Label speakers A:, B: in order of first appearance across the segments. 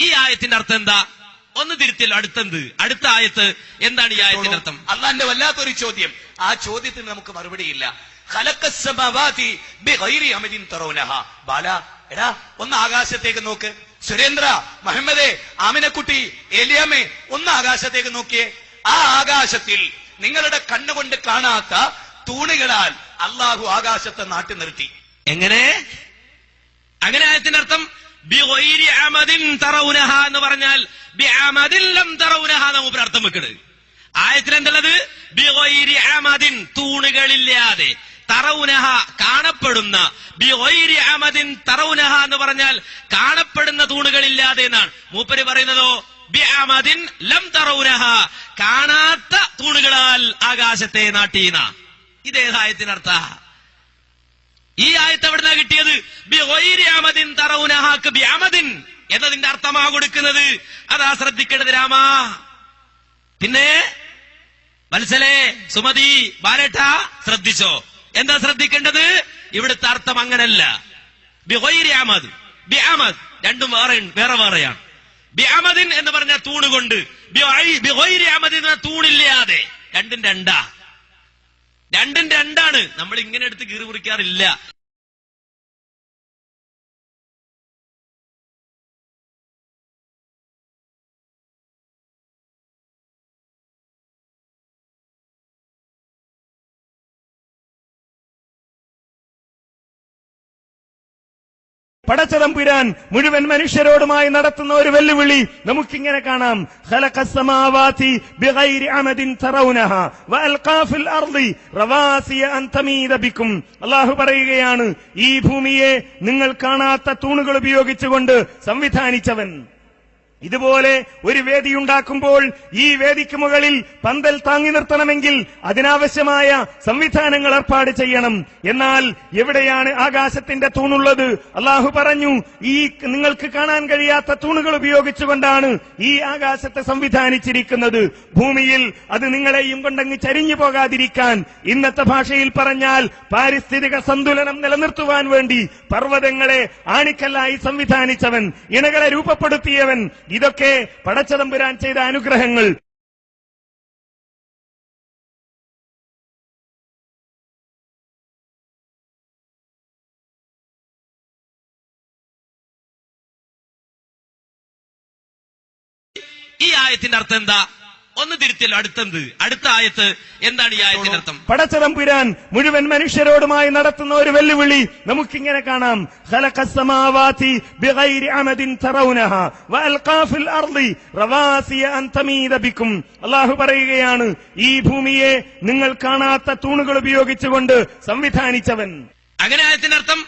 A: ഈ ആയത്തിന്റെ അർത്ഥം എന്താ? ഒന്ന് തിരുത്തിയല്ലോ അടുത്തെന്ത്? അടുത്ത ആയത്ത് എന്താണ് ഈ ആയത്തിന്റെ അർത്ഥം?
B: അള്ളാന്റെ വല്ലാത്തൊരു ചോദ്യം. ആ ചോദ്യത്തിന് നമുക്ക് മറുപടിയില്ല. ബാല എടാ ഒന്ന് ആകാശത്തേക്ക് നോക്ക്. സുരേന്ദ്ര മഹമ്മദേ ആമിനക്കുട്ടി എലിയമ്മേ ഒന്ന് ആകാശത്തേക്ക് നോക്കിയേ. ആ ആകാശത്തിൽ നിങ്ങളുടെ കണ്ണുകൊണ്ട് കാണാത്ത തൂണുകളാൽ അള്ളാഹു ആകാശത്തെ നാട്ടി നിർത്തി
A: എങ്ങനെ? അങ്ങനെ ആയത്തിന്റെ അർത്ഥം തറൗനഹ എന്ന് പറഞ്ഞാൽ നമുക്ക് അർത്ഥം വെക്കണത് ആയത്തിൽ എന്തുള്ളത് ബിഗൈരി അമദിൻ തൂണുകളില്ലാതെ തറൗനഹ കാണപ്പെടുന്ന ബിഗൈരി അമദിൻ തറൗനഹ എന്ന് പറഞ്ഞാൽ കാണപ്പെടുന്ന തൂണുകളില്ലാതെ എന്നാണ്. മൂപ്പര് പറയുന്നതോ ബിഅമദിൻ ലം തറൗനഹ കാണാത്ത തൂണുകളാൽ ആകാശത്തെ നാട്ടീന ഇതേതായത്തിനർത്ഥ? ഈ ആയത്ത് എവിടുന്ന കിട്ടിയത്? എന്നതിന്റെ അർത്ഥമാ കൊടുക്കുന്നത്. അതാ ശ്രദ്ധിക്കേണ്ടത് രാമ. പിന്നെ വത്സലേ സുമതി ബാലേട്ട ശ്രദ്ധിച്ചോ? എന്താ ശ്രദ്ധിക്കേണ്ടത്? ഇവിടുത്തെ അർത്ഥം അങ്ങനല്ല. അമദ് ബിഅമദ് രണ്ടും വേറെ വേറെ വേറെയാണ്. ബിഅമദിൻ എന്ന് പറഞ്ഞ തൂണ് കൊണ്ട് തൂണില്ലാതെ. രണ്ടും രണ്ടാ. രണ്ടും രണ്ടാണ്. നമ്മൾ ഇങ്ങനെ എടുത്ത് കീറി മുറിക്കാറില്ല.
C: പടച്ചതമ്പുരാൻ മുഴുവൻ മനുഷ്യരോടുമായി നടത്തുന്ന ഒരു വെല്ലുവിളി നമുക്കിങ്ങനെ കാണാം. അള്ളാഹു പറയുകയാണ് ഈ ഭൂമിയെ നിങ്ങൾ കാണാത്ത തൂണുകൾ ഉപയോഗിച്ചുകൊണ്ട് സംവിധാനിച്ചവൻ ഇതുപോലെ ഒരു വേദി ഉണ്ടാക്കുമ്പോൾ ഈ വേദിക്ക് മുകളിൽ പന്തൽ താങ്ങി നിർത്തണമെങ്കിൽ അതിനാവശ്യമായ സംവിധാനങ്ങൾ ഏർപ്പാട് ചെയ്യണം. എന്നാൽ എവിടെയാണ് ആകാശത്തിന്റെ തൂണുള്ളത്? അള്ളാഹു പറഞ്ഞു ഈ നിങ്ങൾക്ക് കാണാൻ കഴിയാത്ത തൂണുകൾ ഉപയോഗിച്ചുകൊണ്ടാണ് ഈ ആകാശത്തെ സംവിധാനിച്ചിരിക്കുന്നത്. ഭൂമിയിൽ അത് നിങ്ങളെയും കൊണ്ടങ്ങ് ചരിഞ്ഞു പോകാതിരിക്കാൻ ഇന്നത്തെ ഭാഷയിൽ പറഞ്ഞാൽ പാരിസ്ഥിതിക സന്തുലനം നിലനിർത്തുവാൻ വേണ്ടി പർവതങ്ങളെ ആണിക്കല്ലായി സംവിധാനിച്ചവൻ ഇണകളെ രൂപപ്പെടുത്തിയവൻ ഇതൊക്കെ പടച്ചതമ്പുരാൻ ചെയ്ത അനുഗ്രഹങ്ങൾ.
A: ഈ ആയത്തിന്റെ അർത്ഥം എന്താ? ഒന്ന് തിരുത്തിയല്ലോ അടുത്തത് അടുത്ത ആയത്ത് എന്താണ് ഈ ആയത്തിന്റെ അർത്ഥം?
C: പടച്ചതമ്പുരാൻ മുഴുവൻ മനുഷ്യരോടുമായി നടത്തുന്ന ഒരു വെല്ലുവിളി നമുക്കിങ്ങനെ കാണാം. അള്ളാഹു പറയുകയാണ് ഈ ഭൂമിയെ നിങ്ങൾ കാണാത്ത തൂണുകൾ ഉപയോഗിച്ചുകൊണ്ട് സംവിധാനിച്ചവൻ.
A: അങ്ങനെ ആയത്തിന്റെ അർത്ഥം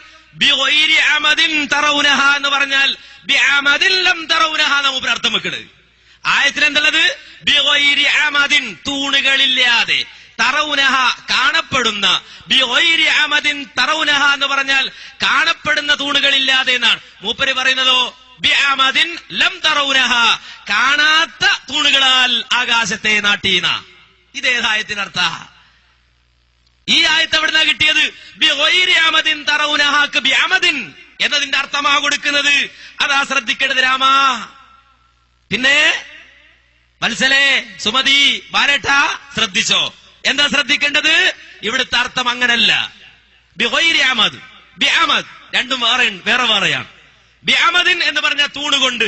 A: എന്ന് പറഞ്ഞാൽ അർത്ഥം ആയത്തിൽ എന്തുള്ളത് ബിഗൈരി അമദിൻ തൂണുകളില്ലാതെ തറൗനഹ കാണപ്പെടുന്ന ബിഗൈരി അമദിൻ തറൗനഹ എന്ന് പറഞ്ഞാൽ കാണപ്പെടുന്ന തൂണുകളില്ലാതെ എന്നാണ്. മൂപ്പര് പറയുന്നതോ ബിഅമദിൻ ലം തറൗനഹ കാണാത്ത തൂണുകളാൽ ആകാശത്തെ നാട്ടീന. ഇതേതായത്തിനർത്ഥ ഈ ആയത്ത് എവിടുന്നാ കിട്ടിയത്? അമദിൻ ബി ബിഅമദിൻ എന്നതിന്റെ അർത്ഥമാ കൊടുക്കുന്നത്. അതാ ശ്രദ്ധിക്കേണ്ടത് രാമാ. പിന്നെ വത്സലേ സുമതി ബാലേട്ട ശ്രദ്ധിച്ചോ? എന്താ ശ്രദ്ധിക്കേണ്ടത്? ഇവിടുത്തെ അർത്ഥം അങ്ങനല്ല. ബിഗൈരി അമദ് അഹമ്മദ് രണ്ടും വേറെ വേറെ വേറെയാണ്. ബിഅമദിൻ എന്ന് പറഞ്ഞ തൂണ് കൊണ്ട്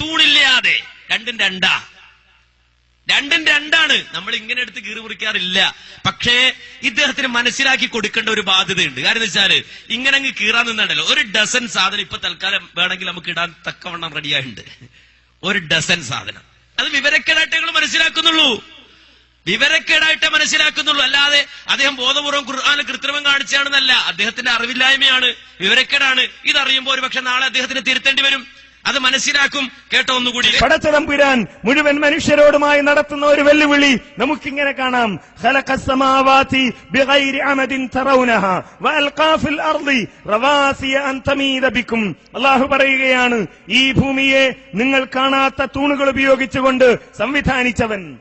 A: തൂണില്ലാതെ. രണ്ടും രണ്ടാ. രണ്ടും രണ്ടാണ്. നമ്മൾ ഇങ്ങനെ എടുത്ത് കീറി മുറിക്കാറില്ല. പക്ഷേ ഇദ്ദേഹത്തിന് മനസ്സിലാക്കി കൊടുക്കേണ്ട ഒരു ബാധ്യതയുണ്ട്. എന്ന് വെച്ചാൽ ഇങ്ങനെ അങ്ങ് കീറാൻ നിന്നുണ്ടല്ലോ ഒരു ഡസൻ സാധനം ഇപ്പൊ തൽക്കാലം വേണമെങ്കിൽ നമുക്ക് ഇടാൻ തക്കവണ്ണം റെഡിയായിട്ടുണ്ട് ഒരു ഡസൻ സാധനം. അത് വിവരക്കേടായിട്ട് മനസ്സിലാക്കുന്നുള്ളൂ. വിവരക്കേടായിട്ട് മനസ്സിലാക്കുന്നുള്ളൂ. അല്ലാതെ അദ്ദേഹം ബോധപൂർവം ഖുർആാന് കൃത്രിമം കാണിച്ചാണെന്നല്ല അദ്ദേഹത്തിന്റെ അറിവില്ലായ്മയാണ്. വിവരക്കേടാണ്. ഇതറിയുമ്പോൾ ഒരുപക്ഷെ നാളെ അദ്ദേഹത്തിന് തിരുത്തേണ്ടി വരും. അത് മനസ്സിലാക്കും. കേട്ടോ ഒന്നുകൂടി.
C: പടച്ചതമ്പുരാൻ മുഴുവൻ മനുഷ്യരോടുമായി നടത്തുന്ന ഒരു വെല്ലുവിളി നമുക്കിങ്ങനെ കാണാം. അള്ളാഹു പറയുകയാണ് ഈ ഭൂമിയെ നിങ്ങൾ കാണാത്ത തൂണുകൾ ഉപയോഗിച്ചുകൊണ്ട് സംവിധാനിച്ചവൻ.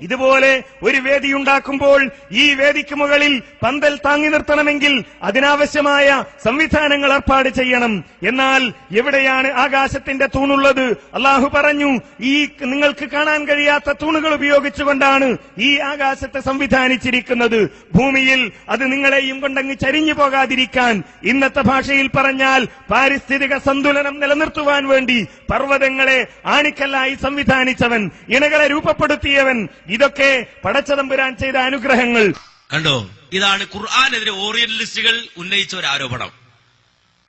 C: ഇതുപോലെ ഒരു വേദി ഉണ്ടാക്കുമ്പോൾ ഈ വേദിക്ക് മുകളിൽ പന്തൽ താങ്ങി നിർത്തണമെങ്കിൽ അതിനാവശ്യമായ സംവിധാനങ്ങൾ ഏർപ്പാട് ചെയ്യണം. എന്നാൽ എവിടെയാണ് ആകാശത്തിന്റെ തൂണുള്ളത്? അള്ളാഹു പറഞ്ഞു ഈ നിങ്ങൾക്ക് കാണാൻ കഴിയാത്ത തൂണുകൾ ഉപയോഗിച്ചുകൊണ്ടാണ് ഈ ആകാശത്തെ സംവിധാനിച്ചിരിക്കുന്നത്. ഭൂമിയിൽ അത് നിങ്ങളെയും കൊണ്ടങ്ങ് ചരിഞ്ഞു പോകാതിരിക്കാൻ ഇന്നത്തെ ഭാഷയിൽ പറഞ്ഞാൽ പാരിസ്ഥിതിക സന്തുലനം നിലനിർത്തുവാൻ വേണ്ടി പർവതങ്ങളെ ആണിക്കല്ലായി സംവിധാനിച്ചവൻ ഇണകളെ രൂപപ്പെടുത്തിയവൻ ഇതൊക്കെ പടച്ചതമ്പുരാൻ ചെയ്ത അനുഗ്രഹങ്ങൾ.
A: കണ്ടോ? ഇതാണ് ഖുർആാനെതിരെ ഓറിയന്റലിസ്റ്റുകൾ ഉന്നയിച്ച ഒരു ആരോപണം.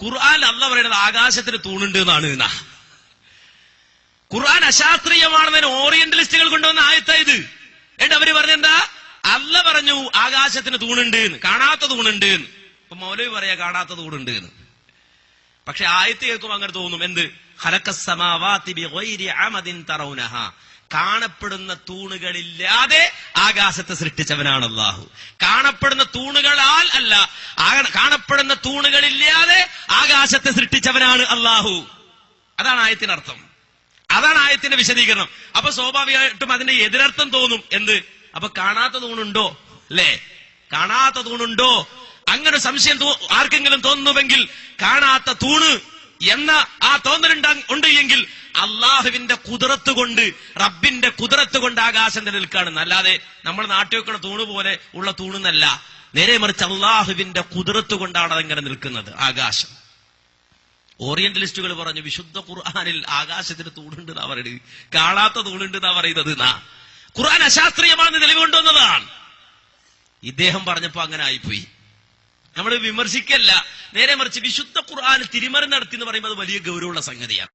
A: ഖുർആൻ അല്ല പറയുന്നത് ആകാശത്തിന് തൂണുണ്ട് എന്നാണ് ഇന്ന ഖുർആൻ അശാസ്ത്രീയമാണെന്നതിന് ഓറിയന്റലിസ്റ്റുകൾ കൊണ്ടുവന്ന ആയത്തായത് എന്നിട്ട് അവർ പറഞ്ഞെന്താ? അല്ല പറഞ്ഞു ആകാശത്തിന് തൂണുണ്ട് കാണാത്ത തൂണുണ്ട് ഇപ്പൊ മൗലവി പറയാ കാണാത്ത തൂണുണ്ട് പക്ഷെ ആയത്ത് കേൾക്കുമ്പോൾ അങ്ങനെ തോന്നും. എന്ത്? തറൗനഹ. കാണപ്പെടുന്ന തൂണുകളില്ലാതെ ആകാശത്തെ സൃഷ്ടിച്ചവനാണ് അള്ളാഹു. കാണപ്പെടുന്ന തൂണുകളാൽ അല്ല. കാണപ്പെടുന്ന തൂണുകളില്ലാതെ ആകാശത്തെ സൃഷ്ടിച്ചവനാണ് അള്ളാഹു. അതാണ് ആയത്തിനർത്ഥം. അതാണ് ആയത്തിന്റെ വിശദീകരണം. അപ്പൊ സ്വാഭാവികമായിട്ടും അതിന്റെ എതിരർത്ഥം തോന്നും. എന്ത്? അപ്പൊ കാണാത്ത തൂണുണ്ടോ? അല്ലേ? കാണാത്ത തൂണുണ്ടോ? അങ്ങനെ സംശയം ആർക്കെങ്കിലും തോന്നുന്നുവെങ്കിൽ കാണാത്ത തൂണ് എന്ന ആ തോന്നലുണ്ട ഉണ്ട് എങ്കിൽ അള്ളാഹുവിന്റെ കുതിരത്ത് കൊണ്ട് റബ്ബിന്റെ കുതിരത്ത് കൊണ്ട് ആകാശം നിലനിൽക്കുകയാണ്. അല്ലാതെ നമ്മൾ നാട്ടിൽ വെക്കുന്ന തൂണ് പോലെ ഉള്ള തൂണെന്നല്ല. നേരെ മറിച്ച് അള്ളാഹുവിന്റെ കുതിരത്ത് കൊണ്ടാണ് അതെങ്ങനെ നിൽക്കുന്നത് ആകാശം. ഓറിയന്റലിസ്റ്റുകൾ പറഞ്ഞു വിശുദ്ധ ഖുർആാനിൽ ആകാശത്തിന് തൂണുണ്ട് എന്നാ പറയുന്നത് കാണാത്ത തൂണുണ്ട് എന്നാ പറയുന്നത്. എന്നാ ഖുർആൻ അശാസ്ത്രീയമാണെന്ന് തെളിവുകൊണ്ടുവന്നതാണ്. ഇദ്ദേഹം പറഞ്ഞപ്പോ അങ്ങനെ ആയിപ്പോയി. നമ്മൾ വിമർശിക്കല്ല. നേരെ മറിച്ച് വിശുദ്ധ ഖുർആൻ തിരിമറി നടത്തി എന്ന് പറയുമ്പോൾ അത് വലിയ ഗൗരവമുള്ള സംഗതിയാണ്.